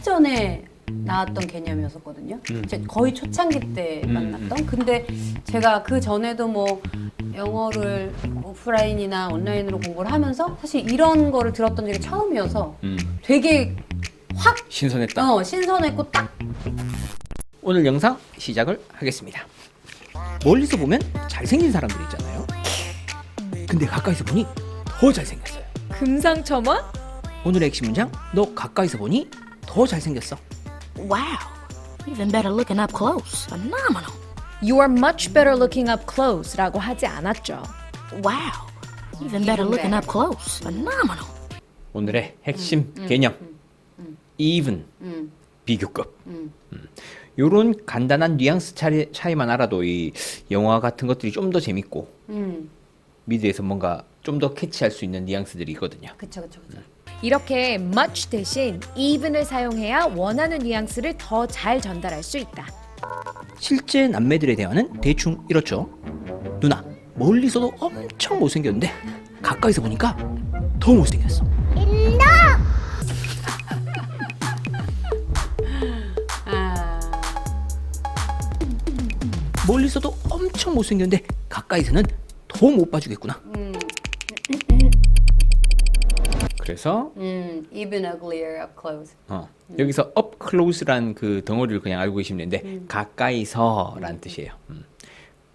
오래전에 나왔던 개념이었었거든요. 음. 제 거의 초창기 때 음, 만났던. 근데 제가 그 전에도 뭐 영어를 오프라인이나 온라인으로 공부를 하면서 사실 이런 거를 들었던 적이 처음이어서 음, 되게 확 신선했다. 어, 신선했고 딱 오늘 영상 시작을 하겠습니다. 멀리서 보면 잘생긴 사람들 있잖아요. 근데 가까이서 보니 더 잘생겼어요. 금상첨화? 오늘의 핵심 문장, 너 가까이서 보니 더 잘생겼어. Wow. Even better looking up close. Phenomenal. You are much better looking up close라고 하지 않았죠. Wow. Even better looking up close. Phenomenal. 오늘의 핵심 개념, even, 비교급. 이런 간단한 뉘앙스 차이, 차이만 알아도 이 영화 같은 것들이 좀 더 재밌고 음. 미드에서 뭔가 좀 더 캐치할 수 있는 뉘앙스들이 있거든요. 그쵸 그쵸 그쵸. 이렇게 much 대신 even을 사용해야 원하는 뉘앙스를 더 잘 전달할 수 있다. 실제 남매들의 대화는 대충 이렇죠. 누나, 멀리서도 엄청 못생겼는데 가까이서 보니까 더 못생겼어. 아, 멀리서도 엄청 못생겼는데 가까이서는 더 못 봐주겠구나. 그래서 음, even uglier up close. 어, 여기서 up close란 그 덩어리를 그냥 알고 계시면 되는데 가까이서라는 뜻이에요. 음.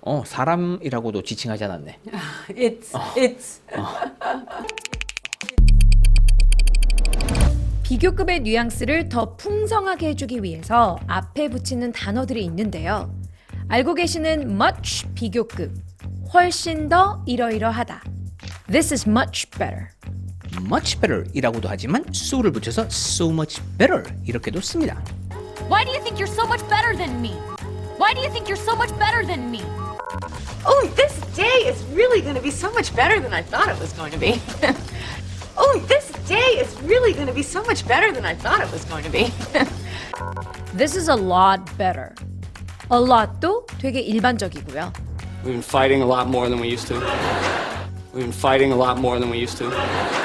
어 사람이라고도 지칭하지 않았네. It's it's 비교급의 뉘앙스를 더 풍성하게 해주기 위해서 앞에 붙이는 단어들이 있는데요. 알고 계시는 much 비교급, 훨씬 더 이러이러하다. This is much better. much better이라고도 하지만 so를 붙여서 so much better 이렇게도 씁니다. Why do you think you're so much better than me? Why do you think you're so much better than me? Oh, this day is really going to be so much better than I thought it was going to be. oh, this day is really going to be so much better than I thought it was going to be. This is a lot better. A lot도 되게 일반적이고요. We've been fighting a lot more than we used to. We've been fighting a lot more than we used to.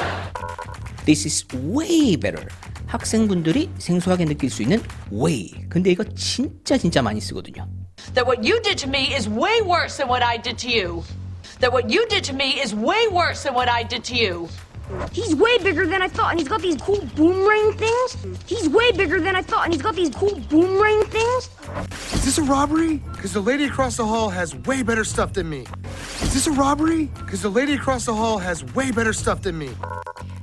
This is way better. 학생분들이 생소하게 느낄 수 있는 way. 근데 이거 진짜 진짜 많이 쓰거든요. that what you did to me is way worse than what I did to you. That what you did to me is way worse than what I did to you. He's way bigger than I thought, and he's got these cool boomerang things. He's way bigger than I thought, and he's got these cool boomerang things. Is this a robbery? Because the lady across the hall has way better stuff than me. Is this a robbery? Because the lady across the hall has way better stuff than me.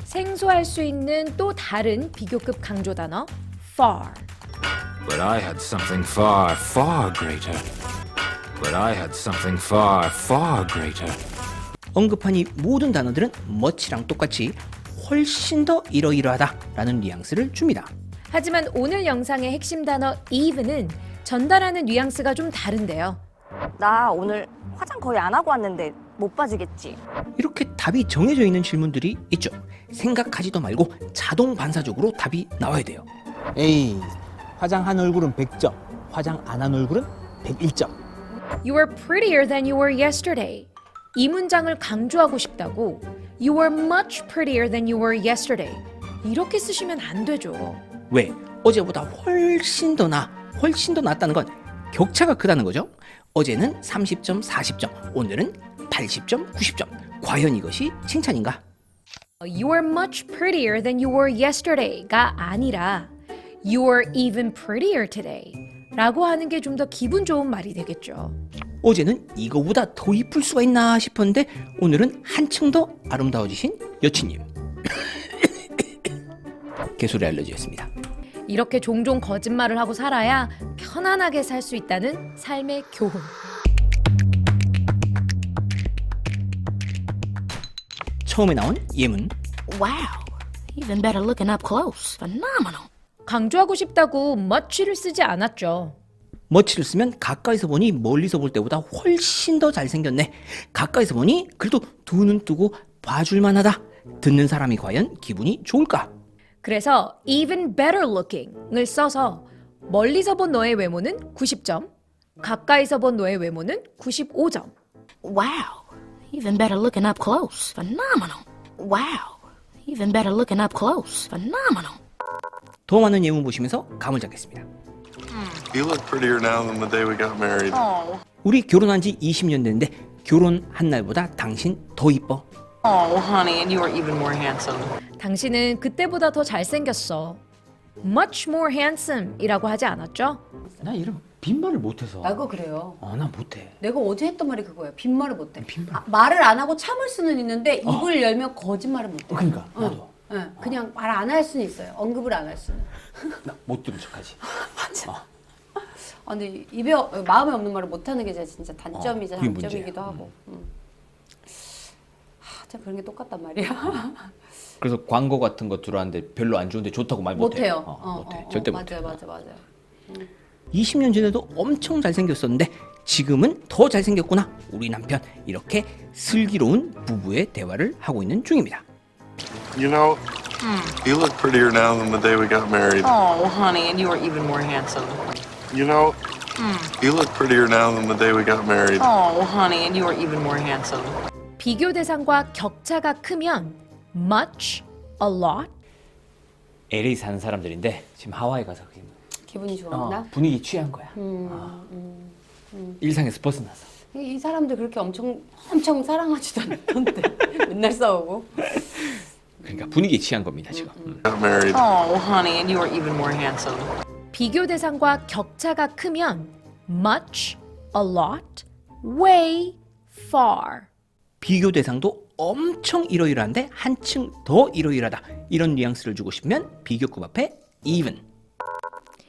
생소할 수 있는 또 다른 비교급 강조 단어 far. But I had something far, far greater. But I had something far, far greater. 언급한 이 모든 단어들은 much랑 똑같이 훨씬 더 이러이러하다라는 뉘앙스를 줍니다. 하지만 오늘 영상의 핵심 단어 even은 전달하는 뉘앙스가 좀 다른데요. 나 오늘 화장 거의 안 하고 왔는데 못 봐주겠지? 이렇게 답이 정해져 있는 질문들이 있죠. 생각하지도 말고 자동 반사적으로 답이 나와야 돼요. 에이, 화장한 얼굴은 100점, 화장 안 한 얼굴은 101점. You were prettier than you were yesterday. 이 문장을 강조하고 싶다고 You were much prettier than you were yesterday. 이렇게 쓰시면 안 되죠. 왜? 어제보다 훨씬 더 나, 훨씬 더 낫다는 건 격차가 크다는 거죠. 어제는 30점, 40점, 오늘은 80점, 90점. 과연 이것이 칭찬인가? You are much prettier than you were yesterday가 아니라 You are even prettier today. 라고 하는 게 좀 더 기분 좋은 말이 되겠죠. 어제는 이거보다 더 이쁠 수가 있나 싶었는데 오늘은 한층 더 아름다워지신 여친님. 개소리 알러지였습니다. 이렇게 종종 거짓말을 하고 살아야 편안하게 살 수 있다는 삶의 교훈. 처음에 나온 예문 Wow. Even better looking up close. Phenomenal. 강조하고 싶다고 much를 쓰지 않았죠. 머치를 쓰면 가까이서 보니 멀리서 볼 때보다 훨씬 더 잘생겼네. 가까이서 보니 그래도 두 눈 뜨고 봐줄만 하다. 듣는 사람이 과연 기분이 좋을까? 그래서 even better looking을 써서 멀리서 본 너의 외모는 90점, 가까이서 본 너의 외모는 95점. Wow. Even better looking up close. Phenomenal. Wow. Even better looking up close. Phenomenal. 더 많은 예문 보시면서 감을 잡겠습니다. You look prettier now than the day we got married. Oh. 우리 결혼한 지 20년 됐는데 결혼한 날보다 당신 더 이뻐. Oh, honey, and you are even more handsome. 당신은 그때보다 더 잘생겼어. Much more handsome 이라고 하지 않았죠? 나 이런 빈말을 못해서. 나도 그래요. 아, 나 못해. 내가 어제 했던 말이 그거예요. 빈말을 못해. 빈말. 아, 말을 안 하고 참을 수는 있는데 입을 열면 거짓말을 못해. 그러니까 어. 나도 예, 그냥 말 안 할 수는 있어요. 언급을 안 할 수는. 나 못 들은 척하지. 아, 근데 입에 어- 마음에 없는 말을 못 하는 게제 진짜 단점이자 어, 그게 장점이기도. 하고. 음. 하, 진짜 그런 게 똑같단 말이야. 그래서 광고 같은 거 들어왔는데 별로 안 좋은데 좋다고 말 못해. 못해요. 어, 어, 못해. 어, 절대 어, 못해. 맞아요, 맞아요, 맞아요. 20년 전에도 엄청 잘생겼었는데 지금은 더 잘생겼구나. 우리 남편 이렇게 슬기로운 부부의 대화를 하고 있는 중입니다. You know, you look prettier now than the day we got married. Oh, honey, and you are even more handsome. You know, you look prettier now than the day we got married. Oh, honey, and you are even more handsome. 비교 대상과 격차가 크면 much, a lot, LA 사는 사람들인데 지금 하와이 가서 그냥, 기분이 어, 좋았나? 분위기 취한 거야. 음, 어. 일상에서 벗어나서. 이 사람들 그렇게 엄청 엄청 사랑하지도 않던데 맨날 싸우고. 그러니까 분위기 취한 겁니다 지금. 음. Got married. Oh, honey, and you are even more handsome. 비교 대상과 격차가 크면 much, a lot, way, far. 비교 대상도 엄청 이러이러한데 한층 더 이러이러하다 이런 뉘앙스를 주고 싶으면 비교급 앞에 even.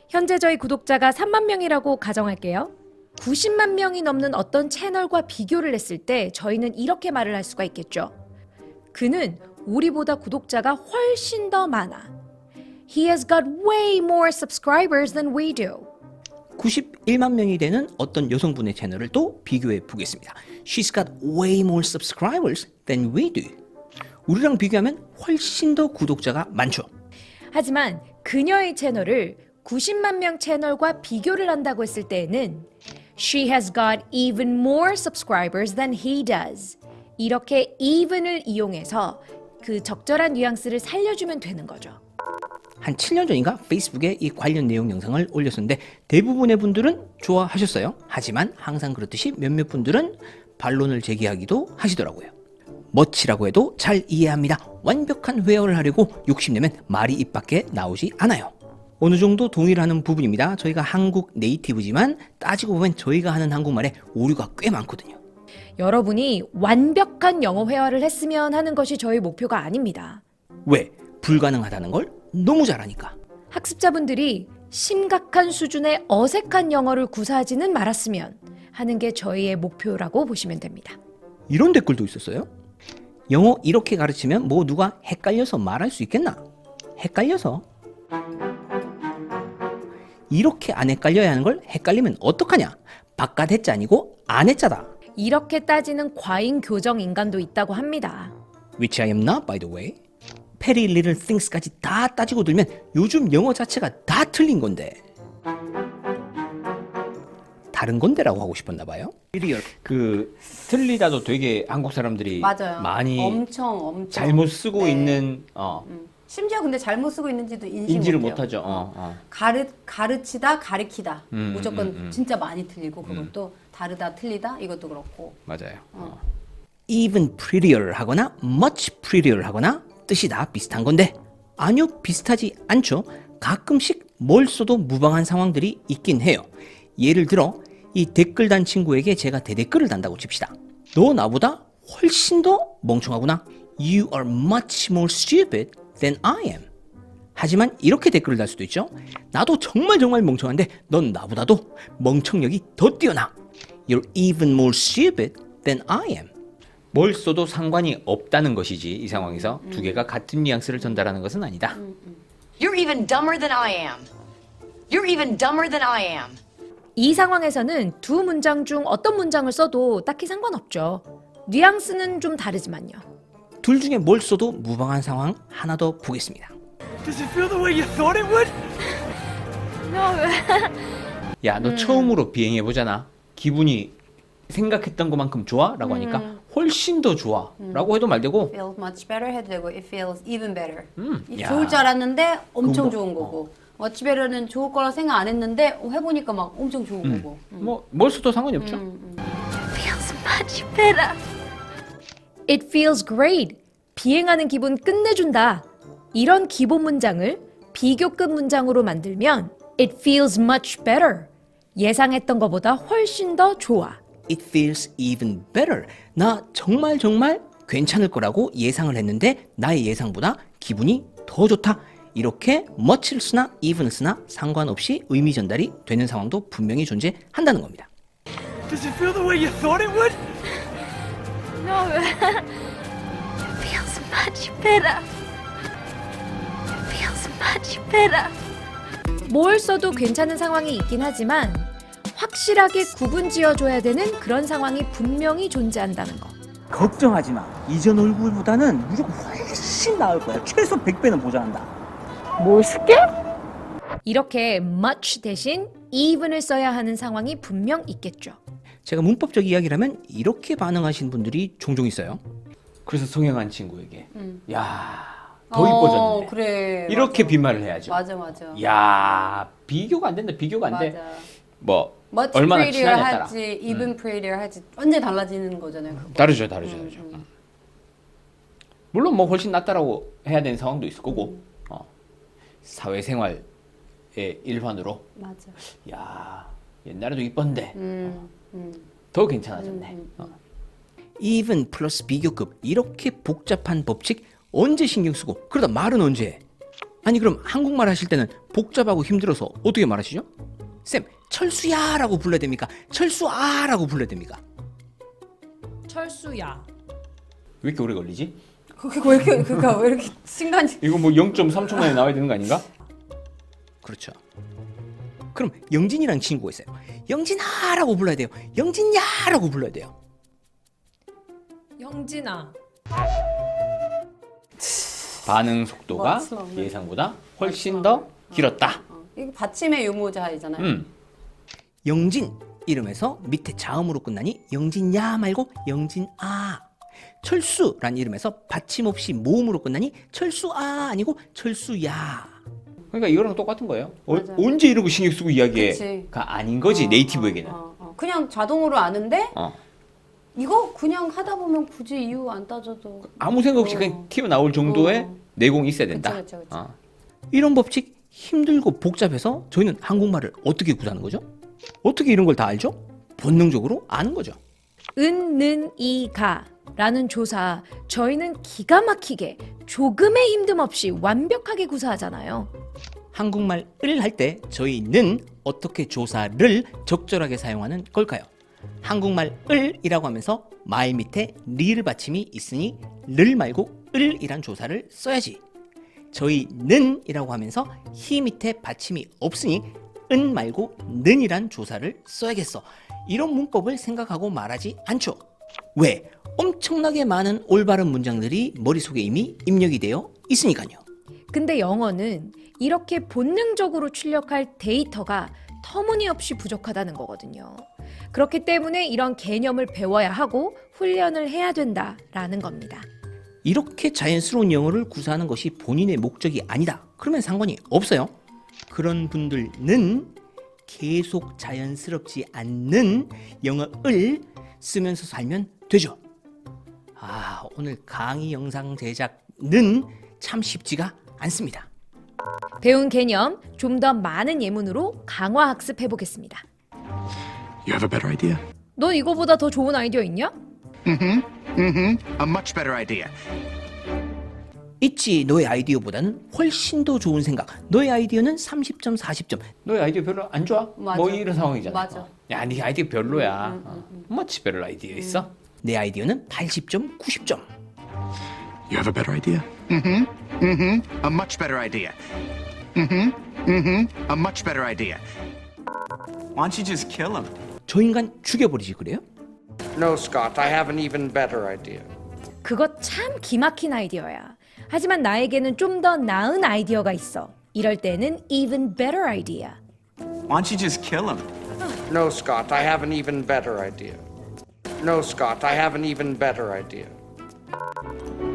현재 저희 구독자가 3만 명이라고 가정할게요. 90만 명이 넘는 어떤 채널과 비교를 했을 때 저희는 이렇게 말을 할 수가 있겠죠. 그는 우리보다 구독자가 훨씬 더 많아. He has got way more subscribers than we do. 91만 명이 되는 어떤 여성분의 채널을 또 비교해 보겠습니다. She's got way more subscribers than we do. 우리랑 비교하면 훨씬 더 구독자가 많죠. 하지만 그녀의 채널을 90만 명 채널과 비교를 한다고 했을 때에는 She has got even more subscribers than he does. 이렇게 even을 이용해서 그 적절한 뉘앙스를 살려주면 되는 거죠. 한 7년 전인가 페이스북에 이 관련 내용 영상을 올렸었는데 대부분의 분들은 좋아하셨어요. 하지만 항상 그렇듯이 몇몇 분들은 반론을 제기하기도 하시더라고요. 멋지라고 해도 잘 이해합니다. 완벽한 회화를 하려고 욕심내면 말이 입 밖에 나오지 않아요. 어느 정도 동일하는 부분입니다. 저희가 한국 네이티브지만 따지고 보면 저희가 하는 한국말에 오류가 꽤 많거든요. 여러분이 완벽한 영어 회화를 했으면 하는 것이 저희 목표가 아닙니다. 왜? 불가능하다는 걸 너무 잘하니까. 학습자분들이 심각한 수준의 어색한 영어를 구사하지는 말았으면 하는 게 저희의 목표라고 보시면 됩니다. 이런 댓글도 있었어요. 영어 이렇게 가르치면 뭐 누가 헷갈려서 말할 수 있겠나? 헷갈려서? 이렇게 안 헷갈려야 하는 걸 헷갈리면 어떡하냐? 바깥 해자 아니고 안 해자다. 이렇게 따지는 과잉 교정 인간도 있다고 합니다. Which I am not, by the way. Petty little things까지 다 따지고 들면 요즘 영어 자체가 다 틀린 건데. 다른 건데라고 하고 싶었나 봐요. 그 틀리다도 되게 한국 사람들이 맞아요. 많이 엄청 엄청 잘못 쓰고 네. 있는 어, 심지어 근데 잘못 쓰고 있는지도 인식 인지 를 못해요. 못하죠. 어, 어. 가르 가르치다 가리키다 음, 무조건 음, 음. 진짜 많이 틀리고 그것도 다르다 틀리다 이것도 그렇고 맞아요. 어. Even prettier 하거나 much prettier 하거나 뜻이 다 비슷한 건데 아니요 비슷하지 않죠. 가끔씩 뭘 써도 무방한 상황들이 있긴 해요. 예를 들어 이 댓글 단 친구에게 제가 대댓글을 단다고 칩시다. 너 나보다 훨씬 더 멍청하구나. You are much more stupid than I am. 하지만 이렇게 댓글을 달 수도 있죠. 나도 정말 정말 멍청한데 넌 나보다도 멍청력이 더 뛰어나. You're even more stupid than I am. 뭘 써도 상관이 없다는 것이지 이 상황에서 두 개가 같은 뉘앙스를 전달하는 것은 아니다. You're even dumber than I am. You're even dumber than I am. 이 상황에서는 두 문장 중 어떤 문장을 써도 딱히 상관없죠. 뉘앙스는 좀 다르지만요. 둘 중에 뭘 써도 무방한 상황 하나 더 보겠습니다. 야, 너 처음으로 비행해 보잖아. 기분이 생각했던 것만큼 좋아? 라고 하니까 훨씬 더 좋아라고 해도 말 되고 feels much better 해도 되고 it feels even better. 음, 이 야. 좋을 줄 알았는데 엄청 그거, 좋은 거고. much better는 좋을 거라 생각 안 했는데 어, 해보니까 막 엄청 좋은 거고. 뭐 뭘수도 상관이 없죠. Feels much better. It feels great. 비행하는 기분 끝내준다. 이런 기본 문장을 비교급 문장으로 만들면 It feels much better. 예상했던 것보다 훨씬 더 좋아. It feels even better. 나 정말 정말 괜찮을 거라고 예상을 했는데 나의 예상보다 기분이 더 좋다. 이렇게 much를 쓰나 even을 쓰나 상관없이 의미 전달이 되는 상황도 분명히 존재한다는 겁니다. Feels much better. Feels much better. 뭘 써도 괜찮은 상황이 있긴 하지만 확실하게 구분 지어줘야 되는 그런 상황이 분명히 존재한다는 거. 걱정하지 마. 이전 얼굴보다는 무조건 훨씬 나을 거야. 최소 100배는 보장한다. 뭘 쓸게? 이렇게 much 대신 even을 써야 하는 상황이 분명 있겠죠. 제가 문법적 이야기를 하면 이렇게 반응하시는 분들이 종종 있어요. 그래서 성형한 친구에게 야, 더 어, 이뻐졌네. 그래. 이렇게 맞아. 빈말을 해야죠. 맞아 맞아. 야, 비교가 안 된다. 비교가 안 돼. 맞아. 뭐 much 얼마나 prettier 친하냐에 따라. 할지 even prettier 할지 완전 달라지는 거잖아요. 그거. 다르죠, 다르죠, 다르죠. 물론 뭐 훨씬 낫다라고 해야 되는 상황도 있을 거고, 어, 사회생활의 일환으로, 맞아. 야 옛날에도 이뻤는데 음, 음. 더 괜찮아졌네. 어. even 플러스 비교급 이렇게 복잡한 법칙 언제 신경 쓰고 그러다 말은 언제 해? 아니 그럼 한국말 하실 때는 복잡하고 힘들어서 어떻게 말하시죠? 쌤 철수야라고 불러야 됩니까? 철수아라고 불러야 됩니까? 철수야. 왜 이렇게 오래 걸리지? 그게 왜 이렇게 그니까 왜 이렇게 순간이 이거 뭐 0.3초 만에 나와야 되는 거 아닌가? 그렇죠. 그럼 영진이랑 친구가 있어요. 영진아라고 불러야 돼요. 영진야라고 불러야 돼요. 영진아. 반응 속도가 wrong? 예상보다 훨씬 더 길었다. 어, 이게 받침의 유무자이잖아요. 음. 영진 이름에서 밑에 자음으로 끝나니 영진야 말고 영진아. 철수란 이름에서 받침 없이 모음으로 끝나니 철수아 아니고 철수야. 그러니까 이거랑 똑같은 거예요. 어, 맞아. 언제 이러고 신경 쓰고 그치. 이야기가 아닌 거지 어, 네이티브에게는. 어, 어. 그냥 자동으로 아는데 어. 이거 그냥 하다 보면 굳이 이유 안 따져도 아무 생각 없이 어. 그냥 튀어나올 정도의 어. 내공이 있어야 된다. 그쵸, 그쵸, 그쵸. 어. 이런 법칙 힘들고 복잡해서 저희는 한국말을 어떻게 구사하는 거죠? 어떻게 이런 걸 다 알죠? 본능적으로 아는 거죠. 은, 는, 이, 가 라는 조사 저희는 기가 막히게 조금의 힘듦 없이 완벽하게 구사하잖아요. 한국말을 할 때 저희는 어떻게 조사를 적절하게 사용하는 걸까요? 한국말을이라고 하면서 말 밑에 리을 받침이 있으니 를 말고 을이란 조사를 써야지. 저희는이라고 하면서 히 밑에 받침이 없으니 은 말고 는이란 조사를 써야겠어. 이런 문법을 생각하고 말하지 않죠. 왜? 엄청나게 많은 올바른 문장들이 머릿속에 이미 입력이 되어 있으니까요. 근데 영어는 이렇게 본능적으로 출력할 데이터가 터무니없이 부족하다는 거거든요. 그렇기 때문에 이런 개념을 배워야 하고 훈련을 해야 된다라는 겁니다. 이렇게 자연스러운 영어를 구사하는 것이 본인의 목적이 아니다. 그러면 상관이 없어요. 그런 분들은 계속 자연스럽지 않는 영어를 쓰면서 살면 되죠. 아, 오늘 강의 영상 제작은 참 쉽지가 않습니다. 배운 개념 좀 더 많은 예문으로 강화 학습해 보겠습니다. You have a better idea? 넌 이거보다 더 좋은 아이디어 있냐? Mm-hmm. Mm-hmm. A much better idea. 있지 너의 아이디어보다는 훨씬 더 좋은 생각. 너의 아이디어는 30점, 40점. 너의 아이디어 별로 안 좋아? 맞아. 뭐 이런 상황이잖아. 맞아. 야, 네 아이디어 별로야. 어. 뭐치 별로 아이디어 있어? 내 아이디어는 80점, 90점. You have a better idea? Mm-hmm. Mm-hmm. A much better idea. Mm-hmm. Mm-hmm. A much better idea. Why don't you just kill him? 저 인간 죽여버리지 그래요? No, Scott, I have an even better idea. 그거 참 기막힌 아이디어야. 하지만 나에게는 좀 더 나은 아이디어가 있어. 이럴 때는 even better idea. Why don't you just kill him? No, Scott, I have an even better idea. No, Scott, I have an even better idea.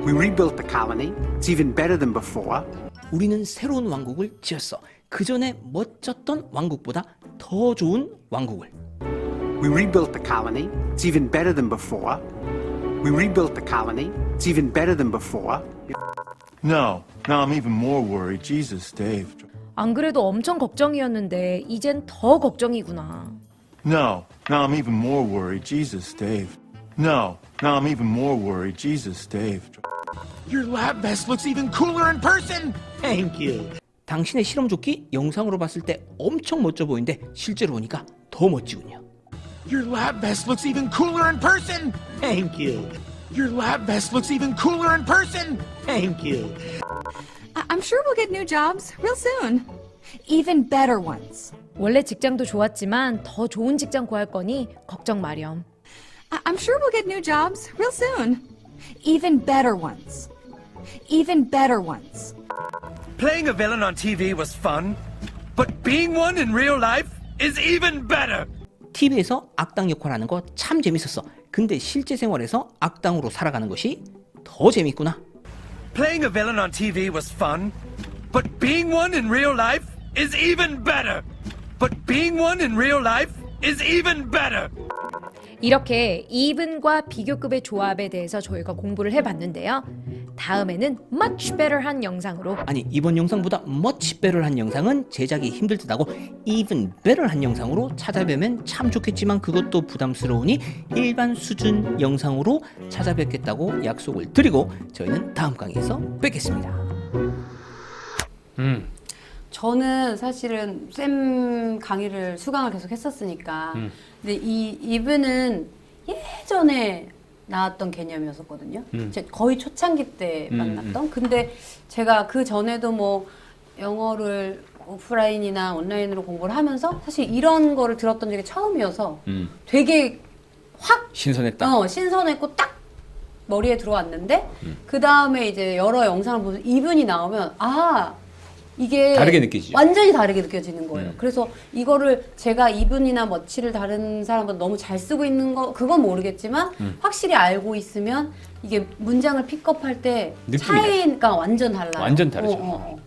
We rebuilt the colony. It's even better than before. 우리는 새로운 왕국을 지었어. 그 전에 멋졌던 왕국보다 더 좋은 왕국을. We rebuilt the colony. It's even better than before. We rebuilt the colony. It's even better than before. No, now I'm even more worried. Jesus, Dave. 안 그래도 엄청 걱정이었는데 이젠 더 걱정이구나. No, now I'm even more worried. Jesus, Dave. No, now I'm even more worried. Jesus, Dave. Your lab vest looks even cooler in person. Thank you. 당신의 실험 조끼 영상으로 봤을 때 엄청 멋져 보이는데 실제로 보니까 더 멋지군요. Your lab vest looks even cooler in person. Thank you. Your lab vest looks even cooler in person. Thank you. I- I'm sure we'll get new jobs real soon. Even better ones. 원래 직장도 좋았지만 더 좋은 직장 구할 거니 걱정 마렴. I- I'm sure we'll get new jobs real soon. Even better ones. Even better ones. Playing a villain on TV was fun, but being one in real life is even better. TV에서 악당 역할하는 거 참 재밌었어. 근데 실제 생활에서 악당으로 살아가는 것이 더 재밌구나. Playing a villain on TV was fun, but being one in real life is even better. But being one in real life is even better. 이렇게 이븐과 비교급의 조합에 대해서 저희가 공부를 해봤는데요. 다음에는 much better한 영상으로 아니 이번 영상보다 much better한 영상은 제작이 힘들 듯하고 even better한 영상으로 찾아뵈면 참 좋겠지만 그것도 부담스러우니 일반 수준 영상으로 찾아뵙겠다고 약속을 드리고 저희는 다음 강의에서 뵙겠습니다. 음. 저는 사실은 쌤 강의를 수강을 계속 했었으니까. 음. 근데 이 이분은 예전에 나왔던 개념이었었거든요. 음. 제 거의 초창기 때 음, 만났던. 근데 제가 그 전에도 뭐 영어를 오프라인이나 온라인으로 공부를 하면서 사실 이런 거를 들었던 적이 처음이어서 음. 되게 확 신선했다. 어, 신선했고 딱 머리에 들어왔는데 음. 그 다음에 이제 여러 영상을 보면서 이분이 나오면 아 이게 다르게 느껴지죠. 완전히 다르게 느껴지는 거예요. 음. 그래서 이거를 제가 이분이나 머치를 다른 사람보다 너무 잘 쓰고 있는 거 그건 모르겠지만 음. 확실히 알고 있으면 이게 문장을 픽업할 때 느낌이 차이가 완전 달라요. 완전 다르죠. 어, 어, 어.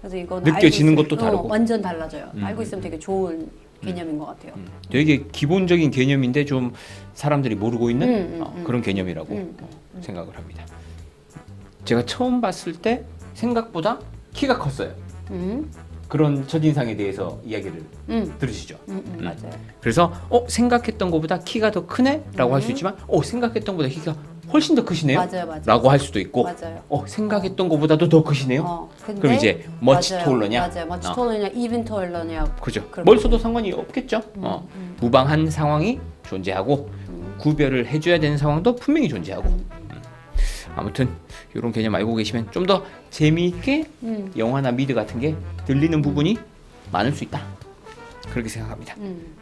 그래서 이건 느껴지는 것도 다르고. 어, 완전 달라져요. 음, 알고 있으면 되게 좋은 개념인 것 같아요. 되게 기본적인 개념인데 좀 사람들이 모르고 있는 음, 음, 어, 음. 그런 개념이라고 음, 어, 생각을 합니다. 제가 처음 봤을 때 생각보다 키가 컸어요. 음, 그런 첫인상에 대해서 이야기를 음, 들으시죠. 음, 음, 맞아요. 그래서 어 생각했던 것보다 키가 더 크네라고 할수 음. 있지만 어 생각했던 것보다 키가 훨씬 더 크시네요. 맞아요, 맞아요. 라고 할 수도 있고 맞아요. 어 생각했던 것보다도 더 크시네요. 어, 근데 그럼 이제 much 맞아요. taller 냐? 맞아요. much 어. taller냐, even taller냐. 그죠. 뭘 써도 상관이 없겠죠. 음, 어. 무방한 상황이 존재하고 구별을 해줘야 되는 상황도 분명히 존재하고. 음. 아무튼 이런 개념 알고 계시면 좀 더 재미있게 음. 영화나 미드 같은 게 들리는 부분이 많을 수 있다. 그렇게 생각합니다. 음.